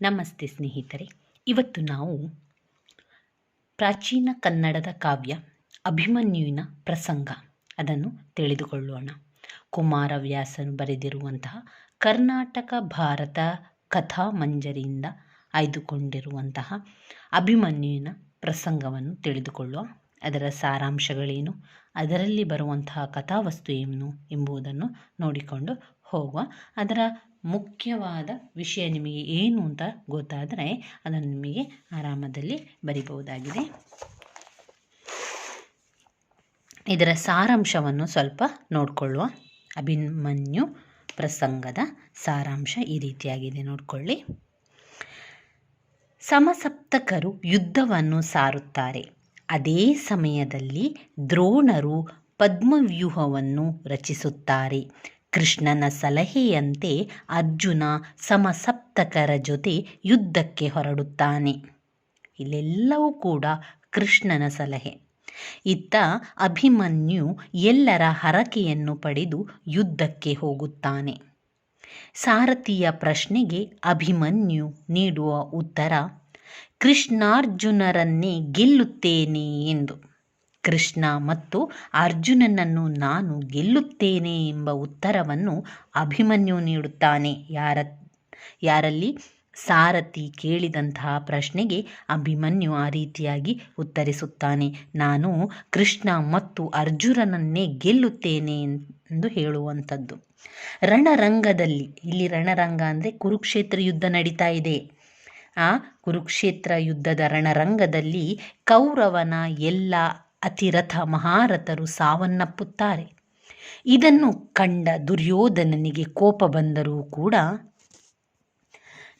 ನಮಸ್ತೆ ಸ್ನೇಹಿತರೆ. ಇವತ್ತು ನಾವು ಪ್ರಾಚೀನ ಕನ್ನಡದ ಕಾವ್ಯ ಅಭಿಮನ್ಯುವಿನ ಪ್ರಸಂಗ ಅದನ್ನು ತಿಳಿದುಕೊಳ್ಳೋಣ. ಕುಮಾರವ್ಯಾಸನು ಬರೆದಿರುವಂತಹ ಕರ್ನಾಟಕ ಭಾರತ ಕಥಾ ಮಂಜರಿಯಿಂದ ಆಯ್ದುಕೊಂಡಿರುವಂತಹ ಅಭಿಮನ್ಯುವಿನ ಪ್ರಸಂಗವನ್ನು ತಿಳಿದುಕೊಳ್ಳುವ ಅದರ ಸಾರಾಂಶಗಳೇನು, ಅದರಲ್ಲಿ ಬರುವಂತಹ ಕಥಾವಸ್ತು ಏನು ಎಂಬುದನ್ನು ನೋಡಿಕೊಂಡು ಹೋಗುವ ಅದರ ಮುಖ್ಯವಾದ ವಿಷಯ ನಿಮಗೆ ಏನು ಅಂತ ಗೊತ್ತಾದರೆ ಅದನ್ನು ನಿಮಗೆ ಆರಾಮದಲ್ಲಿ ಬರಿಬಹುದಾಗಿದೆ. ಇದರ ಸಾರಾಂಶವನ್ನು ಸ್ವಲ್ಪ ನೋಡಿಕೊಳ್ಳುವ ಅಭಿಮನ್ಯು ಪ್ರಸಂಗದ ಸಾರಾಂಶ ಈ ರೀತಿಯಾಗಿದೆ. ನೋಡಿಕೊಳ್ಳಿ. ಸಮಸಪ್ತಕರು ಯುದ್ಧವನ್ನು ಸಾರುತ್ತಾರೆ. ಅದೇ ಸಮಯದಲ್ಲಿ ದ್ರೋಣರು ಪದ್ಮವ್ಯೂಹವನ್ನು ರಚಿಸುತ್ತಾರೆ. ಕೃಷ್ಣನ ಸಲಹೆಯಂತೆ ಅರ್ಜುನ ಸಮಸಪ್ತಕರ ಜೊತೆ ಯುದ್ಧಕ್ಕೆ ಹೊರಡುತ್ತಾನೆ. ಇಲ್ಲೆಲ್ಲವೂ ಕೂಡ ಕೃಷ್ಣನ ಸಲಹೆ. ಇತ್ತ ಅಭಿಮನ್ಯು ಎಲ್ಲರ ಹರಕೆಯನ್ನು ಪಡೆದು ಯುದ್ಧಕ್ಕೆ ಹೋಗುತ್ತಾನೆ. ಸಾರಥಿಯ ಪ್ರಶ್ನೆಗೆ ಅಭಿಮನ್ಯು ನೀಡುವ ಉತ್ತರ, ಕೃಷ್ಣಾರ್ಜುನರನ್ನೇ ಗೆಲ್ಲುತ್ತೇನೆ ಎಂದು. ಕೃಷ್ಣ ಮತ್ತು ಅರ್ಜುನನನ್ನು ನಾನು ಗೆಲ್ಲುತ್ತೇನೆ ಎಂಬ ಉತ್ತರವನ್ನು ಅಭಿಮನ್ಯು ನೀಡುತ್ತಾನೆ. ಯಾರ, ಯಾರಲ್ಲಿ? ಸಾರಥಿ ಕೇಳಿದಂತಹ ಪ್ರಶ್ನೆಗೆ ಅಭಿಮನ್ಯು ಆ ರೀತಿಯಾಗಿ ಉತ್ತರಿಸುತ್ತಾನೆ. ನಾನು ಕೃಷ್ಣ ಮತ್ತು ಅರ್ಜುನನನ್ನೇ ಗೆಲ್ಲುತ್ತೇನೆ ಎಂದು ಹೇಳುವಂಥದ್ದು. ರಣರಂಗದಲ್ಲಿ, ಇಲ್ಲಿ ರಣರಂಗ ಅಂದರೆ ಕುರುಕ್ಷೇತ್ರ ಯುದ್ಧ ನಡೀತಾ ಇದೆ. ಆ ಕುರುಕ್ಷೇತ್ರ ಯುದ್ಧದ ರಣರಂಗದಲ್ಲಿ ಕೌರವನ ಎಲ್ಲ ಅತಿರಥ ಮಹಾರಥರು ಸಾವನ್ನಪ್ಪುತ್ತಾರೆ. ಇದನ್ನು ಕಂಡ ದುರ್ಯೋಧನನಿಗೆ ಕೋಪ ಬಂದರೂ ಕೂಡ,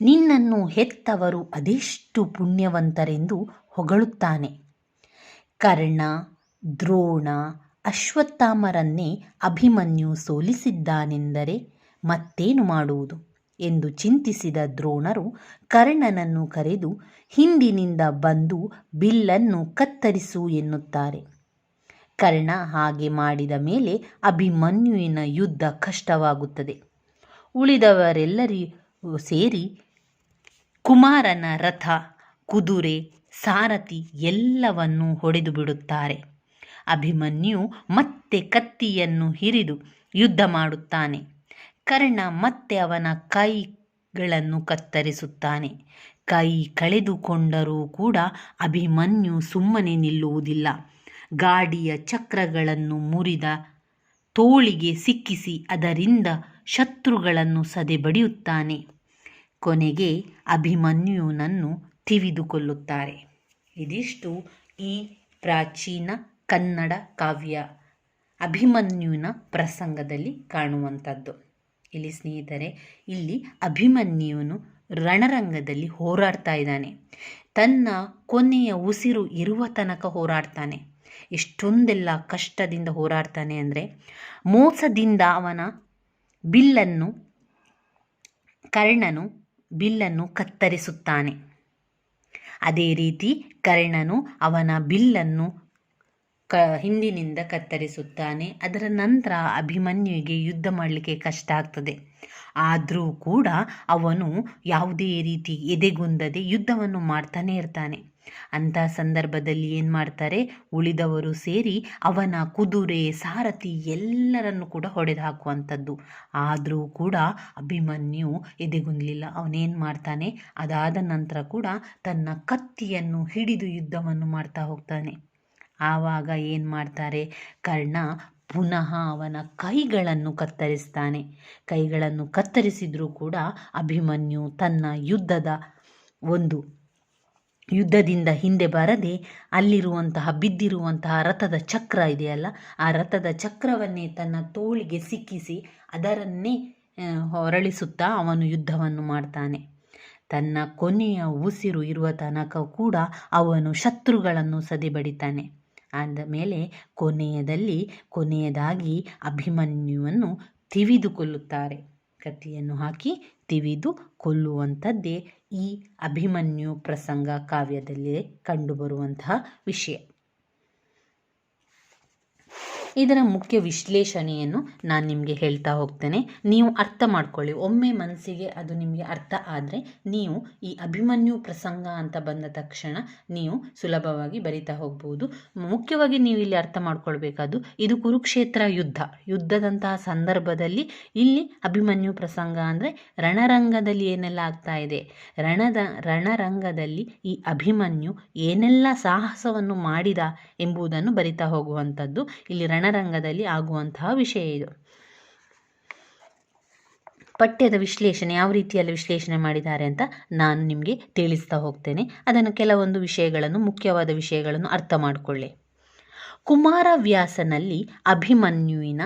ನಿನ್ನನ್ನು ಹೆತ್ತವರು ಅದೆಷ್ಟು ಪುಣ್ಯವಂತರೆಂದು ಹೊಗಳುತ್ತಾನೆ. ಕರ್ಣ, ದ್ರೋಣ, ಅಶ್ವತ್ಥಾಮರನ್ನೇ ಅಭಿಮನ್ಯು ಸೋಲಿಸಿದ್ದಾನೆಂದರೆ ಮತ್ತೇನು ಮಾಡುವುದು? ಎಂದು ಚಿಂತಿಸಿದ ದ್ರೋಣರು ಕರ್ಣನನ್ನು ಕರೆದು ಹಿಂದಿನಿಂದ ಬಂದು ಬಿಲ್ಲನ್ನು ಕತ್ತರಿಸು ಎನ್ನುತ್ತಾರೆ. ಕರ್ಣ ಹಾಗೆ ಮಾಡಿದ ಮೇಲೆ ಅಭಿಮನ್ಯುವಿನ ಯುದ್ಧ ಕಷ್ಟವಾಗುತ್ತದೆ. ಉಳಿದವರೆಲ್ಲರೂ ಸೇರಿ ಕುಮಾರನ ರಥ, ಕುದುರೆ, ಸಾರಥಿ ಎಲ್ಲವನ್ನೂ ಹೊಡೆದು ಬಿಡುತ್ತಾರೆ. ಅಭಿಮನ್ಯು ಮತ್ತೆ ಕತ್ತಿಯನ್ನು ಹಿರಿದು ಯುದ್ಧ ಮಾಡುತ್ತಾನೆ. ಕರ್ಣ ಮತ್ತೆ ಅವನ ಕೈಗಳನ್ನು ಕತ್ತರಿಸುತ್ತಾನೆ. ಕೈ ಕಳೆದುಕೊಂಡರೂ ಕೂಡ ಅಭಿಮನ್ಯು ಸುಮ್ಮನೆ ನಿಲ್ಲುವುದಿಲ್ಲ. ಗಾಡಿಯ ಚಕ್ರಗಳನ್ನು ಮುರಿದ ತೋಳಿಗೆ ಸಿಕ್ಕಿಸಿ ಅದರಿಂದ ಶತ್ರುಗಳನ್ನು ಸದೆಬಡಿಯುತ್ತಾನೆ. ಕೊನೆಗೆ ಅಭಿಮನ್ಯುನನ್ನು ತಿವಿದುಕೊಳ್ಳುತ್ತಾರೆ. ಇದಿಷ್ಟು ಈ ಪ್ರಾಚೀನ ಕನ್ನಡ ಕಾವ್ಯ. ಅಭಿಮನ್ಯುವಿನ ಪ್ರಸಂಗದಲ್ಲಿ ಕಾಣುವಂಥದ್ದು. ಇಲ್ಲಿ ಸ್ನೇಹಿತರೆ, ಇಲ್ಲಿ ಅಭಿಮನ್ಯುವನು ರಣರಂಗದಲ್ಲಿ ಹೋರಾಡ್ತಾ ಇದ್ದಾನೆ. ತನ್ನ ಕೊನೆಯ ಉಸಿರು ಇರುವ ತನಕ ಹೋರಾಡ್ತಾನೆ. ಎಷ್ಟೊಂದೆಲ್ಲ ಕಷ್ಟದಿಂದ ಹೋರಾಡ್ತಾನೆ ಅಂದರೆ, ಮೋಸದಿಂದ ಅವನ ಬಿಲ್ಲನ್ನು, ಕರ್ಣನು ಬಿಲ್ಲನ್ನು ಕತ್ತರಿಸುತ್ತಾನೆ. ಅದೇ ರೀತಿ ಕರ್ಣನು ಅವನ ಬಿಲ್ಲನ್ನು ಹಿಂದಿನಿಂದ ಕತ್ತರಿಸುತ್ತಾನೆ. ಅದರ ನಂತರ ಅಭಿಮನ್ಯುವಿಗೆ ಯುದ್ಧ ಮಾಡಲಿಕ್ಕೆ ಕಷ್ಟ ಆಗ್ತದೆ. ಆದರೂ ಕೂಡ ಅವನು ಯಾವುದೇ ರೀತಿ ಎದೆಗುಂದದೆ ಯುದ್ಧವನ್ನು ಮಾಡ್ತಾನೆ ಇರ್ತಾನೆ. ಅಂಥ ಸಂದರ್ಭದಲ್ಲಿ ಏನು ಮಾಡ್ತಾರೆ? ಉಳಿದವರು ಸೇರಿ ಅವನ ಕುದುರೆ, ಸಾರಥಿ ಎಲ್ಲರನ್ನು ಕೂಡ ಹೊಡೆದು ಹಾಕುವಂಥದ್ದು. ಆದರೂ ಕೂಡ ಅಭಿಮನ್ಯು ಎದೆಗುಂದಲಿಲ್ಲ. ಅವನೇನು ಮಾಡ್ತಾನೆ? ಅದಾದ ನಂತರ ಕೂಡ ತನ್ನ ಕತ್ತಿಯನ್ನು ಹಿಡಿದು ಯುದ್ಧವನ್ನು ಮಾಡ್ತಾ ಹೋಗ್ತಾನೆ. ಆವಾಗ ಏನು ಮಾಡ್ತಾರೆ? ಕರ್ಣ ಪುನಃ ಅವನ ಕೈಗಳನ್ನು ಕತ್ತರಿಸ್ತಾನೆ. ಕೈಗಳನ್ನು ಕತ್ತರಿಸಿದರೂ ಕೂಡ ಅಭಿಮನ್ಯು ತನ್ನ ಯುದ್ಧದ ಒಂದು ಯುದ್ಧದಿಂದ ಹಿಂದೆ ಬರದೆ ಅಲ್ಲಿರುವಂತಹ, ಬಿದ್ದಿರುವಂತಹ ರಥದ ಚಕ್ರ ಇದೆಯಲ್ಲ ಆ ರಥದ ಚಕ್ರವನ್ನೇ ತನ್ನ ತೋಳಿಗೆ ಸಿಕ್ಕಿಸಿ ಅದರನ್ನೇ ಹೊರಳಿಸುತ್ತಾ ಅವನು ಯುದ್ಧವನ್ನು ಮಾಡ್ತಾನೆ. ತನ್ನ ಕೊನೆಯ ಉಸಿರು ಇರುವ ತನಕ ಕೂಡ ಅವನು ಶತ್ರುಗಳನ್ನು ಸದೆಬಡಿತಾನೆ. ಆದ ಮೇಲೆ ಕೊನೆಯದಲ್ಲಿ, ಕೊನೆಯದಾಗಿ ಅಭಿಮನ್ಯುವನ್ನು ತಿವಿದುಕೊಳ್ಳುತ್ತಾರೆ. ಕತ್ತಿಯನ್ನು ಹಾಕಿ ತಿವಿದು ಕೊಲ್ಲುವಂಥದ್ದೇ ಈ ಅಭಿಮನ್ಯು ಪ್ರಸಂಗ ಕಾವ್ಯದಲ್ಲಿ ಕಂಡುಬರುವಂತಹ ವಿಷಯ. ಇದರ ಮುಖ್ಯ ವಿಶ್ಲೇಷಣೆಯನ್ನು ನಾನು ನಿಮಗೆ ಹೇಳ್ತಾ ಹೋಗ್ತೇನೆ. ನೀವು ಅರ್ಥ ಮಾಡ್ಕೊಳ್ಳಿ. ಒಮ್ಮೆ ಮನಸ್ಸಿಗೆ ಅದು ನಿಮಗೆ ಅರ್ಥ ಆದರೆ ನೀವು ಈ ಅಭಿಮನ್ಯು ಪ್ರಸಂಗ ಅಂತ ಬಂದ ತಕ್ಷಣ ನೀವು ಸುಲಭವಾಗಿ ಬರಿತಾ ಹೋಗ್ಬೋದು. ಮುಖ್ಯವಾಗಿ ನೀವು ಇಲ್ಲಿ ಅರ್ಥ ಮಾಡ್ಕೊಳ್ಬೇಕಾದ್ದು ಇದು ಕುರುಕ್ಷೇತ್ರ ಯುದ್ಧ. ಯುದ್ಧದಂತಹ ಸಂದರ್ಭದಲ್ಲಿ ಇಲ್ಲಿ ಅಭಿಮನ್ಯು ಪ್ರಸಂಗ ಅಂದರೆ ರಣರಂಗದಲ್ಲಿ ಏನೆಲ್ಲ ಆಗ್ತಾ ಇದೆ? ರಣದ, ರಣರಂಗದಲ್ಲಿ ಈ ಅಭಿಮನ್ಯು ಏನೆಲ್ಲ ಸಾಹಸವನ್ನು ಮಾಡಿದ ಎಂಬುದನ್ನು ಬರಿತಾ ಹೋಗುವಂಥದ್ದು. ಇಲ್ಲಿ ರಣರಂಗದಲ್ಲಿ ಆಗುವಂತಹ ವಿಷಯ ಇದು. ಪಠ್ಯದ ವಿಶ್ಲೇಷಣೆ ಯಾವ ರೀತಿಯಲ್ಲಿ ವಿಶ್ಲೇಷಣೆ ಮಾಡಿದ್ದಾರೆ ಅಂತ ನಾನು ನಿಮಗೆ ತಿಳಿಸ್ತಾ ಹೋಗ್ತೇನೆ. ಅದನ್ನು ಕೆಲವೊಂದು ವಿಷಯಗಳನ್ನು, ಮುಖ್ಯವಾದ ವಿಷಯಗಳನ್ನು ಅರ್ಥ ಮಾಡಿಕೊಳ್ಳಿ. ಕುಮಾರವ್ಯಾಸನಲ್ಲಿ ಅಭಿಮನ್ಯುವಿನ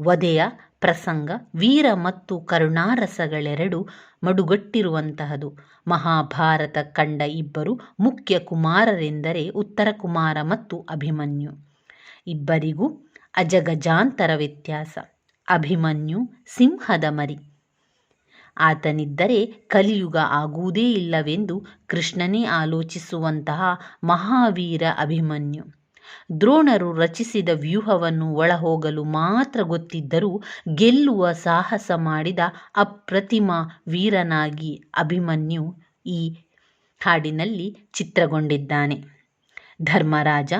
ವಧೆಯ ಪ್ರಸಂಗ, ವೀರ ಮತ್ತು ಕರುಣಾರಸಗಳೆರಡು ಮಡುಗಟ್ಟಿರುವಂತಹದು. ಮಹಾಭಾರತ ಕಂಡ ಇಬ್ಬರು ಮುಖ್ಯ ಕುಮಾರರೆಂದರೆ ಉತ್ತರ ಕುಮಾರ ಮತ್ತು ಅಭಿಮನ್ಯು. ಇಬ್ಬರಿಗೂ ಅಜಗಜಾಂತರ ವ್ಯತ್ಯಾಸ. ಅಭಿಮನ್ಯು ಸಿಂಹದ ಮರಿ. ಆತನಿದ್ದರೆ ಕಲಿಯುಗ ಆಗುವುದೇ ಇಲ್ಲವೆಂದು ಕೃಷ್ಣನೇ ಆಲೋಚಿಸುವಂತಹ ಮಹಾವೀರ ಅಭಿಮನ್ಯು. ದ್ರೋಣರು ರಚಿಸಿದ ವ್ಯೂಹವನ್ನು ಒಳಹೋಗಲು ಮಾತ್ರ ಗೊತ್ತಿದ್ದರೂ ಗೆಲ್ಲುವ ಸಾಹಸ ಮಾಡಿದ ಅಪ್ರತಿಮ ವೀರನಾಗಿ ಅಭಿಮನ್ಯು ಈ ಹಾಡಿನಲ್ಲಿ ಚಿತ್ರಗೊಂಡಿದ್ದಾನೆ. ಧರ್ಮರಾಜ,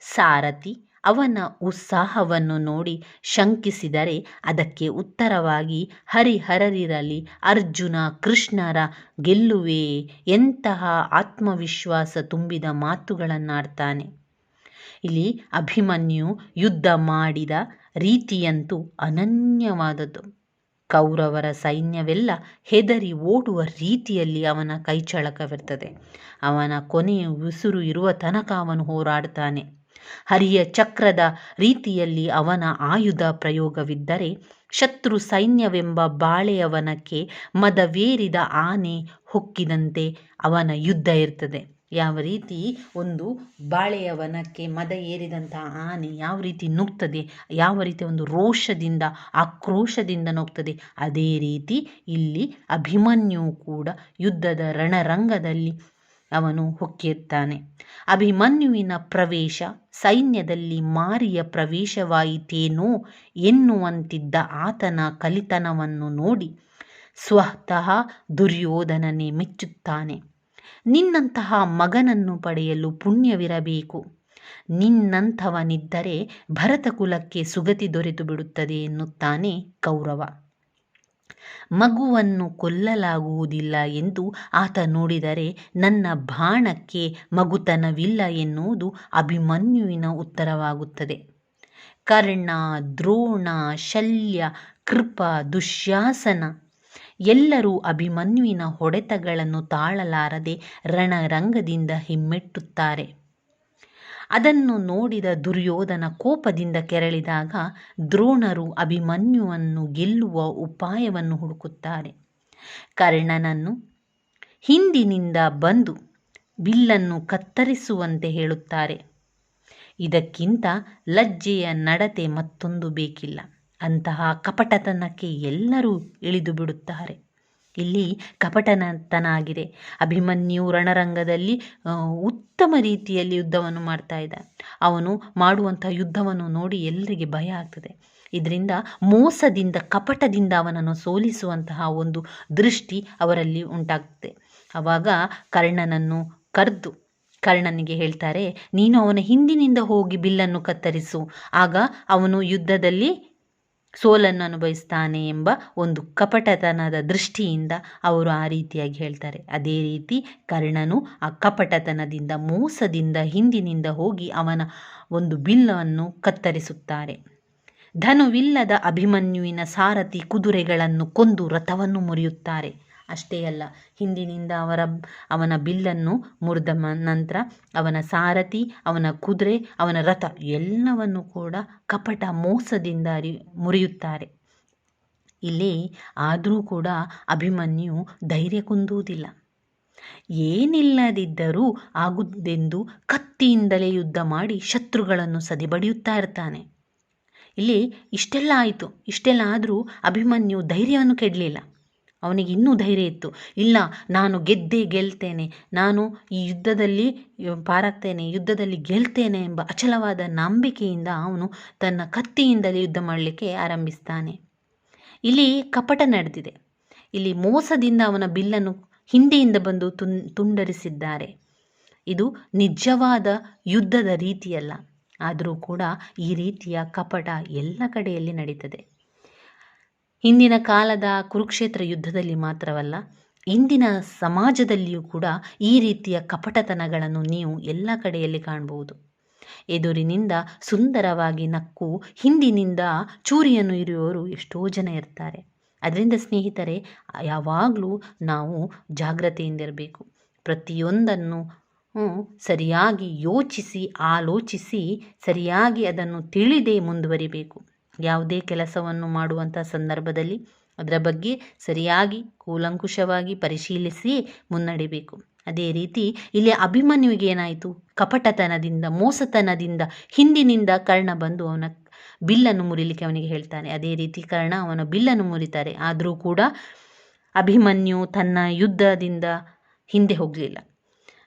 ಸಾರಥಿ ಅವನ ಉತ್ಸಾಹವನ್ನು ನೋಡಿ ಶಂಕಿಸಿದರೆ ಅದಕ್ಕೆ ಉತ್ತರವಾಗಿ ಹರಿಹರರಿರಲಿ ಅರ್ಜುನ ಕೃಷ್ಣರ ಗೆಲ್ಲುವೆ ಎಂತಹ ಆತ್ಮವಿಶ್ವಾಸ ತುಂಬಿದ ಮಾತುಗಳನ್ನಾಡ್ತಾನೆ. ಇಲ್ಲಿ ಅಭಿಮನ್ಯು ಯುದ್ಧ ಮಾಡಿದ ರೀತಿಯಂತೂ ಅನನ್ಯವಾದದ್ದು. ಕೌರವರ ಸೈನ್ಯವೆಲ್ಲ ಹೆದರಿ ಓಡುವ ರೀತಿಯಲ್ಲಿ ಅವನ ಕೈಚಳಕವಿರ್ತದೆ. ಅವನ ಕೊನೆಯ ಉಸಿರು ಇರುವ ತನಕ ಅವನು ಹೋರಾಡ್ತಾನೆ. ಹರಿಯ ಚಕ್ರದ ರೀತಿಯಲ್ಲಿ ಅವನ ಆಯುಧ ಪ್ರಯೋಗವಿದ್ದರೆ ಶತ್ರು ಸೈನ್ಯವೆಂಬ ಬಾಳೆಯವನಕ್ಕೆ ಮದವೇರಿದ ಆನೆ ಹೊಕ್ಕಿದಂತೆ ಅವನ ಯುದ್ಧ ಇರ್ತದೆ. ಯಾವ ರೀತಿ? ಒಂದು ಬಾಳೆಯವನಕ್ಕೆ ಮದ ಏರಿದಂತಹ ಆನೆ ಯಾವ ರೀತಿ ನುಗ್ತದೆ? ಯಾವ ರೀತಿ ಒಂದು ರೋಷದಿಂದ, ಆಕ್ರೋಶದಿಂದ ನುಗ್ತದೆ? ಅದೇ ರೀತಿ ಇಲ್ಲಿ ಅಭಿಮನ್ಯು ಕೂಡ ಯುದ್ಧದ ರಣರಂಗದಲ್ಲಿ ಅವನು ಹೊಕ್ಕಿರ್ತಾನೆ ಅಭಿಮನ್ಯುವಿನ ಪ್ರವೇಶ ಸೈನ್ಯದಲ್ಲಿ ಮಾರಿಯ ಪ್ರವೇಶವಾಯಿತೇನೋ ಎನ್ನುವಂತಿದ್ದ ಆತನ ಕಲಿತನವನ್ನು ನೋಡಿ ಸ್ವತಃ ದುರ್ಯೋಧನನೇ ಮೆಚ್ಚುತ್ತಾನೆ. ನಿನ್ನಂತಹ ಮಗನನ್ನು ಪಡೆಯಲು ಪುಣ್ಯವಿರಬೇಕು. ನಿನ್ನಂಥವನಿದ್ದರೆ ಭರತಕುಲಕ್ಕೆ ಸುಗತಿ ದೊರೆತು ಬಿಡುತ್ತದೆ ಎನ್ನುತ್ತಾನೆ ಕೌರವ. ಮಗುವನ್ನು ಕೊಲ್ಲಲಾಗುವುದಿಲ್ಲ ಎಂದು ಆತ ನೋಡಿದರೆ ನನ್ನ ಬಾಣಕ್ಕೆ ಮಗುತನವಿಲ್ಲ ಎನ್ನುವುದು ಅಭಿಮನ್ಯುವಿನ ಉತ್ತರವಾಗುತ್ತದೆ. ಕರ್ಣ, ದ್ರೋಣ, ಶಲ್ಯ, ಕೃಪ, ದುಶ್ಯಾಸನ ಎಲ್ಲರೂ ಅಭಿಮನ್ಯುವಿನ ಹೊಡೆತಗಳನ್ನು ತಾಳಲಾರದೆ ರಣರಂಗದಿಂದ ಹಿಮ್ಮೆಟ್ಟುತ್ತಾರೆ. ಅದನ್ನು ನೋಡಿದ ದುರ್ಯೋಧನ ಕೋಪದಿಂದ ಕೆರಳಿದಾಗ ದ್ರೋಣರು ಅಭಿಮನ್ಯುವನ್ನು ಗೆಲ್ಲುವ ಉಪಾಯವನ್ನು ಹುಡುಕುತ್ತಾರೆ. ಕರ್ಣನನ್ನು ಹಿಂದಿನಿಂದ ಬಂದು ಬಿಲ್ಲನ್ನು ಕತ್ತರಿಸುವಂತೆ ಹೇಳುತ್ತಾರೆ. ಇದಕ್ಕಿಂತ ಲಜ್ಜೆಯ ನಡತೆ ಮತ್ತೊಂದು ಬೇಕಿಲ್ಲ. ಅಂತಹ ಕಪಟತನಕ್ಕೆ ಎಲ್ಲರೂ ಇಳಿದು ಬಿಡುತ್ತಾರೆ ಇಲ್ಲಿ ಕಪಟನತನ ಆಗಿದೆ ಅಭಿಮನ್ಯು ರಣರಂಗದಲ್ಲಿ ಉತ್ತಮ ರೀತಿಯಲ್ಲಿ ಯುದ್ಧವನ್ನು ಮಾಡ್ತಾ ಇದ್ದ. ಅವನು ಮಾಡುವಂತಹ ಯುದ್ಧವನ್ನು ನೋಡಿ ಎಲ್ಲರಿಗೆ ಭಯ ಆಗ್ತದೆ. ಇದರಿಂದ ಮೋಸದಿಂದ, ಕಪಟದಿಂದ ಅವನನ್ನು ಸೋಲಿಸುವಂತಹ ಒಂದು ದೃಷ್ಟಿ ಅವರಲ್ಲಿ ಉಂಟಾಗ್ತದೆ. ಆವಾಗ ಕರ್ಣನನ್ನು ಕರೆದು, ಕರ್ಣನಿಗೆ ಹೇಳ್ತಾರೆ, ನೀನು ಅವನ ಹಿಂದಿನಿಂದ ಹೋಗಿ ಬಿಲ್ಲನ್ನು ಕತ್ತರಿಸು. ಆಗ ಅವನು ಯುದ್ಧದಲ್ಲಿ ಸೋಲನ್ನು ಅನುಭವಿಸ್ತಾನೆ ಎಂಬ ಒಂದು ಕಪಟತನದ ದೃಷ್ಟಿಯಿಂದ ಅವರು ಆ ರೀತಿಯಾಗಿ ಹೇಳ್ತಾರೆ. ಅದೇ ರೀತಿ ಕರ್ಣನು ಆ ಕಪಟತನದಿಂದ, ಮೋಸದಿಂದ, ಹಿಂದಿನಿಂದ ಹೋಗಿ ಅವನ ಒಂದು ಬಿಲ್ಲವನ್ನು ಕತ್ತರಿಸುತ್ತಾರೆ. ಧನುವಿಲ್ಲದ ಅಭಿಮನ್ಯುವಿನ ಸಾರಥಿ ಕುದುರೆಗಳನ್ನು ಕೊಂದು ರಥವನ್ನು ಮುರಿಯುತ್ತಾರೆ. ಅಷ್ಟೇ ಅಲ್ಲ, ಹಿಂದಿನಿಂದ ಅವರ ಅವನ ಬಿಲ್ಲನ್ನು ಮುರಿದ ನಂತರ ಅವನ ಸಾರಥಿ, ಅವನ ಕುದುರೆ, ಅವನ ರಥ ಎಲ್ಲವನ್ನು ಕೂಡ ಕಪಟ ಮೋಸದಿಂದ ಅರಿ, ಮುರಿಯುತ್ತಾರೆ. ಇಲ್ಲಿ ಆದರೂ ಕೂಡ ಅಭಿಮನ್ಯು ಧೈರ್ಯ ಕುಂದುವುದಿಲ್ಲ. ಏನಿಲ್ಲದಿದ್ದರೂ ಆಗುದೆಂದು ಕತ್ತಿಯಿಂದಲೇ ಯುದ್ಧ ಮಾಡಿ ಶತ್ರುಗಳನ್ನು ಸದಿಬಡಿಯುತ್ತಾ ಇರ್ತಾನೆ. ಇಲ್ಲಿ ಇಷ್ಟೆಲ್ಲ ಆಯಿತು, ಇಷ್ಟೆಲ್ಲ ಆದರೂ ಅಭಿಮನ್ಯು ಧೈರ್ಯವನ್ನು ಕೆಡಲಿಲ್ಲ. ಅವನಿಗೆ ಇನ್ನೂ ಧೈರ್ಯ ಇತ್ತು. ಇಲ್ಲ, ನಾನು ಗೆದ್ದೇ ಗೆಲ್ತೇನೆ. ನಾನು ಈ ಯುದ್ಧದಲ್ಲಿ ಪಾರಾಗ್ತೇನೆ ಯುದ್ಧದಲ್ಲಿ ಗೆಲ್ತೇನೆ ಎಂಬ ಅಚಲವಾದ ನಂಬಿಕೆಯಿಂದ ಅವನು ತನ್ನ ಕತ್ತಿಯಿಂದಲೇ ಯುದ್ಧ ಮಾಡಲಿಕ್ಕೆ ಆರಂಭಿಸ್ತಾನೆ. ಇಲ್ಲಿ ಕಪಟ ನಡೆದಿದೆ. ಇಲ್ಲಿ ಮೋಸದಿಂದ ಅವನ ಬಿಲ್ಲನ್ನು ಹಿಂದೆಯಿಂದ ಬಂದು ತುನ್ ತುಂಡರಿಸಿದ್ದಾರೆ. ಇದು ನಿಜವಾದ ಯುದ್ಧದ ರೀತಿಯಲ್ಲ. ಆದರೂ ಕೂಡ ಈ ರೀತಿಯ ಕಪಟ ಎಲ್ಲ ಕಡೆಯಲ್ಲಿ ನಡೀತದೆ. ಹಿಂದಿನ ಕಾಲದ ಕುರುಕ್ಷೇತ್ರ ಯುದ್ಧದಲ್ಲಿ ಮಾತ್ರವಲ್ಲ, ಇಂದಿನ ಸಮಾಜದಲ್ಲಿಯೂ ಕೂಡ ಈ ರೀತಿಯ ಕಪಟತನಗಳನ್ನು ನೀವು ಎಲ್ಲ ಕಡೆಯಲ್ಲಿ ಕಾಣಬಹುದು ಎದುರಿನಿಂದ ಸುಂದರವಾಗಿ ನಕ್ಕು, ಹಿಂದಿನಿಂದ ಚೂರಿಯನ್ನು ಇರುವವರು ಎಷ್ಟೋ ಜನ ಇರ್ತಾರೆ. ಅದರಿಂದ ಸ್ನೇಹಿತರೆ, ಯಾವಾಗಲೂ ನಾವು ಜಾಗ್ರತೆಯಿಂದಿರಬೇಕು. ಪ್ರತಿಯೊಂದನ್ನು ಸರಿಯಾಗಿ ಯೋಚಿಸಿ, ಆಲೋಚಿಸಿ, ಸರಿಯಾಗಿ ಅದನ್ನು ತಿಳಿದೇ ಮುಂದುವರಿಬೇಕು. ಯಾವುದೇ ಕೆಲಸವನ್ನು ಮಾಡುವಂಥ ಸಂದರ್ಭದಲ್ಲಿ ಅದರ ಬಗ್ಗೆ ಸರಿಯಾಗಿ ಕೂಲಂಕುಷವಾಗಿ ಪರಿಶೀಲಿಸಿ ಮುನ್ನಡಿಬೇಕು. ಅದೇ ರೀತಿ ಇಲ್ಲಿ ಅಭಿಮನ್ಯುವಿಗೆ ಏನಾಯಿತು? ಕಪಟತನದಿಂದ, ಮೋಸತನದಿಂದ, ಹಿಂದಿನಿಂದ ಕರ್ಣ ಬಂದು ಅವನ ಬಿಲ್ಲನ್ನು ಮುರಿಲಿಕ್ಕೆ ಅವನಿಗೆ ಹೇಳ್ತಾನೆ. ಅದೇ ರೀತಿ ಕರ್ಣ ಅವನ ಬಿಲ್ಲನ್ನು ಮುರಿತಾರೆ. ಆದರೂ ಕೂಡ ಅಭಿಮನ್ಯು ತನ್ನ ಯುದ್ಧದಿಂದ ಹಿಂದೆ ಹೋಗಲಿಲ್ಲ.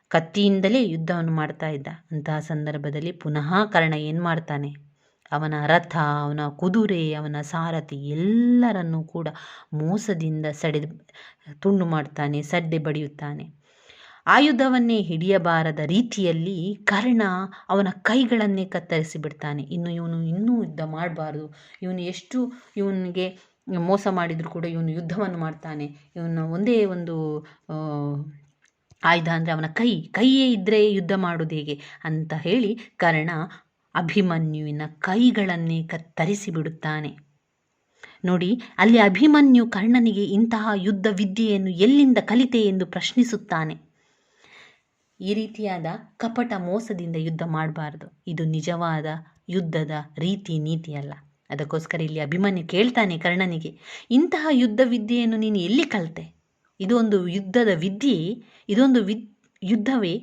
ಕತ್ತಿಯಿಂದಲೇ ಯುದ್ಧವನ್ನು ಮಾಡ್ತಾ ಇದ್ದ. ಅಂತಹ ಸಂದರ್ಭದಲ್ಲಿ ಪುನಃ ಕರ್ಣ ಏನು ಮಾಡ್ತಾನೆ? ಅವನ ರಥ, ಅವನ ಕುದುರೆ, ಅವನ ಸಾರಥಿ ಎಲ್ಲರನ್ನೂ ಕೂಡ ಮೋಸದಿಂದ ಸಡೆದು, ತುಂಡು ಮಾಡ್ತಾನೆ, ಸಡ್ಡೆ ಬಡಿಯುತ್ತಾನೆ. ಆಯುಧವನ್ನೇ ಹಿಡಿಯಬಾರದ ರೀತಿಯಲ್ಲಿ ಕರ್ಣ ಅವನ ಕೈಗಳನ್ನೇ ಕತ್ತರಿಸಿ ಬಿಡ್ತಾನೆ. ಇನ್ನು ಇವನು ಇನ್ನೂ ಯುದ್ಧ ಮಾಡಬಾರ್ದು. ಇವನು ಎಷ್ಟು ಇವನಿಗೆ ಮೋಸ ಮಾಡಿದರೂ ಕೂಡ ಇವನು ಯುದ್ಧವನ್ನು ಮಾಡ್ತಾನೆ. ಇವನು ಒಂದೇ ಒಂದು ಆಯುಧ ಅಂದರೆ ಅವನ ಕೈ. ಕೈಯೇ ಇದ್ದರೆ ಯುದ್ಧ ಮಾಡೋದು ಹೇಗೆ? ಅಂತ ಹೇಳಿ ಕರ್ಣ ಅಭಿಮನ್ಯುವಿನ ಕೈಗಳನ್ನೇ ಕತ್ತರಿಸಿ ಬಿಡುತ್ತಾನೆ. ನೋಡಿ, ಅಲ್ಲಿ ಅಭಿಮನ್ಯು ಕರ್ಣನಿಗೆ ಇಂತಹ ಯುದ್ಧ ವಿದ್ಯೆಯನ್ನು ಎಲ್ಲಿಂದ ಕಲಿತೆ ಎಂದು ಪ್ರಶ್ನಿಸುತ್ತಾನೆ. ಈ ರೀತಿಯಾದ ಕಪಟ ಮೋಸದಿಂದ ಯುದ್ಧ ಮಾಡಬಾರ್ದು. ಇದು ನಿಜವಾದ ಯುದ್ಧದ ರೀತಿ ನೀತಿಯಲ್ಲ ಅದಕ್ಕೋಸ್ಕರ ಇಲ್ಲಿ ಅಭಿಮನ್ಯು ಕೇಳ್ತಾನೆ ಕರ್ಣನಿಗೆ, ಇಂತಹ ಯುದ್ಧ ವಿದ್ಯೆಯನ್ನು ನೀನು ಎಲ್ಲಿ ಕಲಿತೆ? ಇದೊಂದು ಯುದ್ಧದ ವಿದ್ಯೆ ಇದೊಂದು ವಿದ್, ಯುದ್ಧವೇ?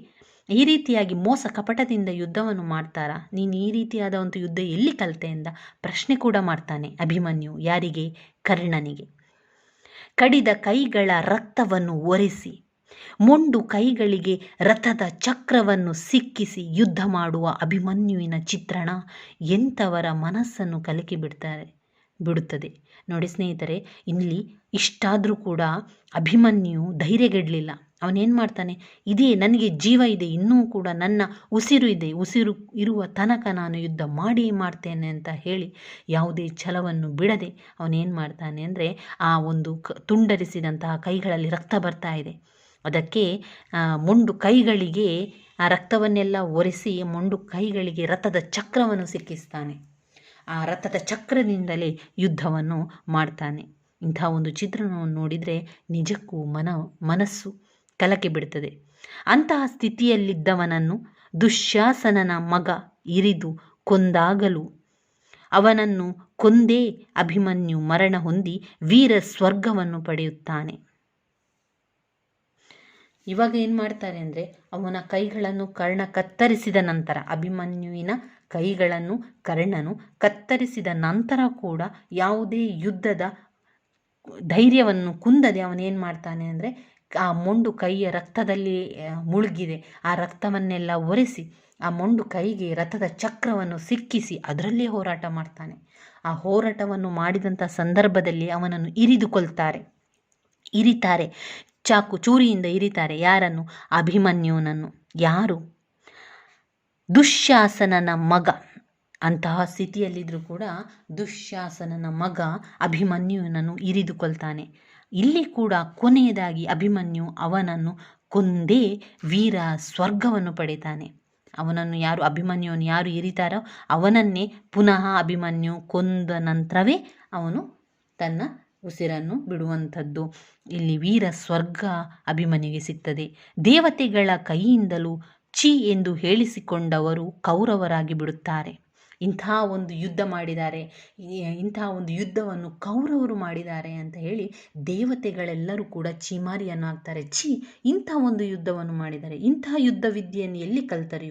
ಈ ರೀತಿಯಾಗಿ ಮೋಸ ಕಪಟದಿಂದ ಯುದ್ಧವನ್ನು ಮಾಡ್ತಾರಾ? ನೀನು ಈ ರೀತಿಯಾದ ಒಂದು ಯುದ್ಧ ಎಲ್ಲಿ ಕಲಿತೆ ಎಂದ? ಪ್ರಶ್ನೆ ಕೂಡ ಮಾಡ್ತಾನೆ ಅಭಿಮನ್ಯು ಯಾರಿಗೆ? ಕರ್ಣನಿಗೆ. ಕಡಿದ ಕೈಗಳ ರಕ್ತವನ್ನು ಒರೆಸಿ, ಮೊಂಡು ಕೈಗಳಿಗೆ ರಥದ ಚಕ್ರವನ್ನು ಸಿಕ್ಕಿಸಿ ಯುದ್ಧ ಮಾಡುವ ಅಭಿಮನ್ಯುವಿನ ಚಿತ್ರಣ ಎಂಥವರ ಮನಸ್ಸನ್ನು ಕಲಕಿ ಬಿಡ್ತಾರೆ, ಬಿಡುತ್ತದೆ. ನೋಡಿ ಸ್ನೇಹಿತರೆ, ಇಲ್ಲಿ ಇಷ್ಟಾದರೂ ಕೂಡ ಅಭಿಮನ್ಯು ಧೈರ್ಯಗೆಡಲಿಲ್ಲ. ಅವನೇನು ಮಾಡ್ತಾನೆ? ಇದೇ ನನಗೆ ಜೀವ ಇದೆ, ಇನ್ನೂ ಕೂಡ ನನ್ನ ಉಸಿರು ಇದೆ, ಉಸಿರು ಇರುವ ತನಕ ನಾನು ಯುದ್ಧ ಮಾಡಿ ಮಾಡ್ತೇನೆ ಅಂತ ಹೇಳಿ ಯಾವುದೇ ಛಲವನ್ನು ಬಿಡದೆ ಅವನೇನು ಮಾಡ್ತಾನೆ ಅಂದರೆ ಆ ಒಂದು ಕ, ತುಂಡರಿಸಿದಂತಹ ಕೈಗಳಲ್ಲಿ ರಕ್ತ ಬರ್ತಾ ಇದೆ. ಅದಕ್ಕೆ ಮೊಂಡು ಕೈಗಳಿಗೆ ಆ ರಕ್ತವನ್ನೆಲ್ಲ ಒರೆಸಿ, ಮೊಂಡು ಕೈಗಳಿಗೆ ರಥದ ಚಕ್ರವನ್ನು ಸಿಕ್ಕಿಸ್ತಾನೆ. ಆ ರಥದ ಚಕ್ರದಿಂದಲೇ ಯುದ್ಧವನ್ನು ಮಾಡ್ತಾನೆ. ಇಂಥ ಒಂದು ಚಿತ್ರಣವನ್ನು ನೋಡಿದರೆ ನಿಜಕ್ಕೂ ಮನ, ಮನಸ್ಸು ಕಲಕೆ ಬಿಡುತ್ತದೆ ಅಂತಹ ಸ್ಥಿತಿಯಲ್ಲಿದ್ದವನನ್ನು ದುಶ್ಯಾಸನನ ಮಗ ಇರಿದು ಕೊಂದಾಗಲು ಅವನನ್ನು ಕೊಂದೇ ಅಭಿಮನ್ಯು ಮರಣ ಹೊಂದಿ ವೀರ ಸ್ವರ್ಗವನ್ನು ಪಡೆಯುತ್ತಾನೆ. ಇವಾಗ ಏನು ಮಾಡ್ತಾರೆ ಅಂದರೆ ಅವನ ಕೈಗಳನ್ನು ಕರ್ಣ ಕತ್ತರಿಸಿದ ನಂತರ ಅಭಿಮನ್ಯುವಿನ ಕೈಗಳನ್ನು, ಕರ್ಣನು ಕತ್ತರಿಸಿದ ನಂತರ ಕೂಡ ಯಾವುದೇ ಯುದ್ಧದ ಧೈರ್ಯವನ್ನು ಕುಂದದೆ ಅವನೇನು ಮಾಡ್ತಾನೆ ಅಂದರೆ ಆ ಮೊಂಡು ಕೈಯ ರಕ್ತದಲ್ಲಿ ಮುಳುಗಿದೆ. ಆ ರಕ್ತವನ್ನೆಲ್ಲ ಒರೆಸಿ ಆ ಮೊಂಡು ಕೈಗೆ ರಥದ ಚಕ್ರವನ್ನು ಸಿಕ್ಕಿಸಿ ಅದರಲ್ಲೇ ಹೋರಾಟ ಮಾಡ್ತಾನೆ. ಆ ಹೋರಾಟವನ್ನು ಮಾಡಿದಂಥ ಸಂದರ್ಭದಲ್ಲಿ ಅವನನ್ನು ಇರಿದುಕೊಳ್ತಾರೆ. ಇರಿತಾರೆ, ಚಾಕು ಚೂರಿಯಿಂದ ಇರಿತಾರೆ ಯಾರನ್ನು? ಅಭಿಮನ್ಯುನನ್ನು. ಯಾರು? ದುಶ್ಯಾಸನನ ಮಗ. ಅಂತಹ ಸ್ಥಿತಿಯಲ್ಲಿದ್ದರೂ ಕೂಡ ದುಶ್ಯಾಸನನ ಮಗ ಅಭಿಮನ್ಯುನನ್ನು ಇರಿದುಕೊಳ್ತಾನೆ. ಇಲ್ಲಿ ಕೂಡ ಕೊನೆಯದಾಗಿ ಅಭಿಮನ್ಯು ಅವನನ್ನು ಕೊಂದೇ ವೀರ ಸ್ವರ್ಗವನ್ನು ಪಡೆತಾನೆ. ಅವನನ್ನು ಯಾರು, ಅಭಿಮನ್ಯುವನ್ನು ಯಾರು ಇರಿತಾರೋ ಅವನನ್ನೇ ಪುನಃ ಅಭಿಮನ್ಯು ಕೊಂದ ನಂತರವೇ ಅವನು ತನ್ನ ಉಸಿರನ್ನು ಬಿಡುವಂಥದ್ದು. ಇಲ್ಲಿ ವೀರ ಸ್ವರ್ಗ ಅಭಿಮನ್ಯುಗೆ ಸಿಗ್ತದೆ. ದೇವತೆಗಳ ಕೈಯಿಂದಲೂ ಚಿ ಎಂದು ಹೇಳಿಸಿಕೊಂಡವರು ಕೌರವರಾಗಿ ಬಿಡುತ್ತಾರೆ. ಇಂಥ ಒಂದು ಯುದ್ಧ ಮಾಡಿದ್ದಾರೆ. ಇಂಥ ಒಂದು ಯುದ್ಧವನ್ನು ಕೌರವರು ಮಾಡಿದ್ದಾರೆ ಅಂತ ಹೇಳಿ ದೇವತೆಗಳೆಲ್ಲರೂ ಕೂಡ ಚೀಮಾರಿಯನ್ನು ಹಾಕ್ತಾರೆ ಛೀ, ಇಂಥ ಒಂದು ಯುದ್ಧವನ್ನು ಮಾಡಿದ್ದಾರೆ. ಇಂಥ ಯುದ್ಧ ವಿದ್ಯೆಯನ್ನು ಎಲ್ಲಿ ಕಲ್ತಾರೆ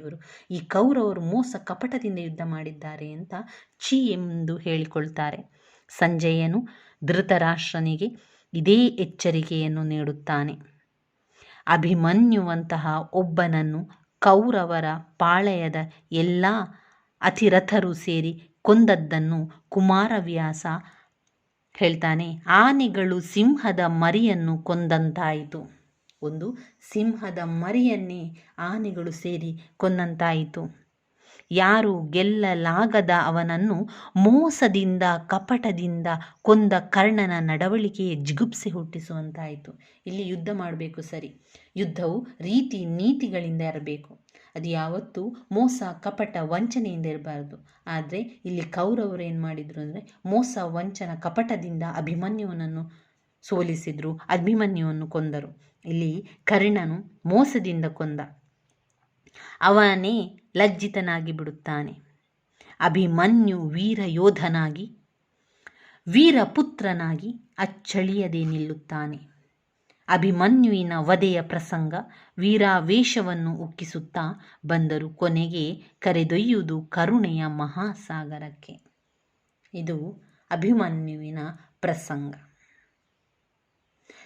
ಈ ಕೌರವರು ಮೋಸ ಕಪಟದಿಂದ ಯುದ್ಧ ಮಾಡಿದ್ದಾರೆ ಅಂತ ಛೀ ಎಂದು ಹೇಳಿಕೊಳ್ತಾರೆ. ಸಂಜಯನು ಧೃತರಾಷ್ಟ್ರನಿಗೆ ಇದೇ ಎಚ್ಚರಿಕೆಯನ್ನು ನೀಡುತ್ತಾನೆ. ಅಭಿಮನ್ಯುವಂತಹ ಒಬ್ಬನನ್ನು ಕೌರವರ ಪಾಳೆಯದ ಎಲ್ಲ ಅತಿರಥರು ಸೇರಿ ಕೊಂದದ್ದನ್ನು ಕುಮಾರವ್ಯಾಸ ಹೇಳ್ತಾನೆ, ಆನೆಗಳು ಸಿಂಹದ ಮರಿಯನ್ನು ಕೊಂದಂತಾಯಿತು. ಒಂದು, ಸಿಂಹದ ಮರಿಯನ್ನೇ ಆನೆಗಳು ಸೇರಿ ಕೊಂದಂತಾಯಿತು. ಯಾರು ಗೆಲ್ಲಲಾಗದ ಅವನನ್ನು ಮೋಸದಿಂದ, ಕಪಟದಿಂದ ಕೊಂದ ಕರ್ಣನ ನಡವಳಿಕೆಯೇ ಜಿಗುಪ್ಸೆ ಹುಟ್ಟಿಸುವಂತಾಯಿತು. ಇಲ್ಲಿ ಯುದ್ಧ ಮಾಡಬೇಕು ಸರಿ. ಯುದ್ಧವು ರೀತಿ ನೀತಿಗಳಿಂದ ಇರಬೇಕು. ಅದು ಯಾವತ್ತೂ ಮೋಸ, ಕಪಟ, ವಂಚನೆಯಿಂದ ಇರಬಾರ್ದು. ಆದರೆ ಇಲ್ಲಿ ಕೌರವರು ಏನು ಮಾಡಿದರು ಅಂದರೆ ಮೋಸ, ವಂಚನ, ಕಪಟದಿಂದ ಅಭಿಮನ್ಯುವನನ್ನು ಸೋಲಿಸಿದರು, ಅಭಿಮನ್ಯುವನ್ನು ಕೊಂದರು. ಇಲ್ಲಿ ಕರ್ಣನು ಮೋಸದಿಂದ ಕೊಂದ. ಅವನೇ ಲಜ್ಜಿತನಾಗಿ ಬಿಡುತ್ತಾನೆ ಅಭಿಮನ್ಯು ವೀರ ಯೋಧನಾಗಿ ವೀರಪುತ್ರನಾಗಿ ಅಚ್ಚಳಿಯದೆ ನಿಲ್ಲುತ್ತಾನೆ. ಅಭಿಮನ್ಯುವಿನ ವಧೆಯ ಪ್ರಸಂಗ ವೀರಾವೇಶವನ್ನು ಉಕ್ಕಿಸುತ್ತಾ ಬಂದರು. ಕೊನೆಗೆ ಕರೆದೊಯ್ಯುವುದು ಕರುಣೆಯ ಮಹಾಸಾಗರಕ್ಕೆ. ಇದು ಅಭಿಮನ್ಯುವಿನ ಪ್ರಸಂಗ.